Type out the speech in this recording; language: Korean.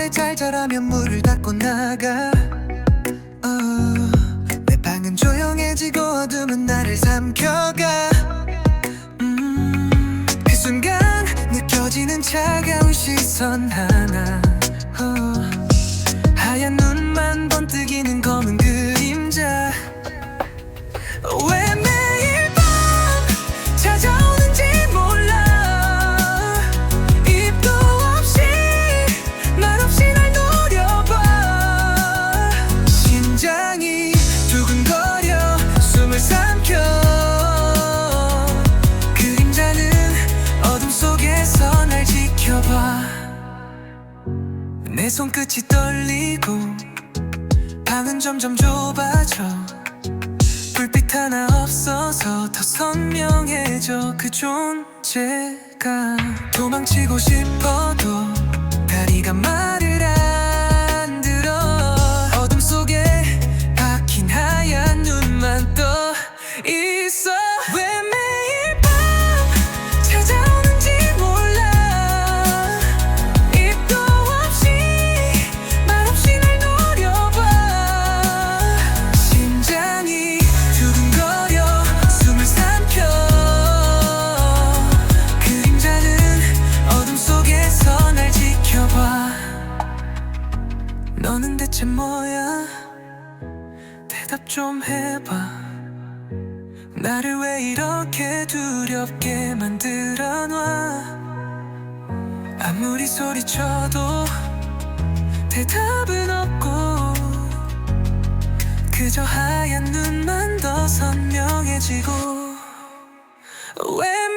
밤에 잘 자라면 물을 닦고 나가. 어, 내 방은 조용해지고 어둠은 나를 삼켜가. 음, 그 순간 느껴지는 차가운 시선 하나. 어, 하얀 눈만 번뜩이는 내 손끝이 떨리고 방은 점점 좁아져. 불빛 하나 없어서 더 선명해져 그 존재가 도망치고 싶어도 너는 대체 뭐야? 대답 좀 해봐. 나를 왜 이렇게 두렵게 만들어 놔? 아무리 소리쳐도 대답은 없고 그저 하얀 눈만 더 선명해지고 왜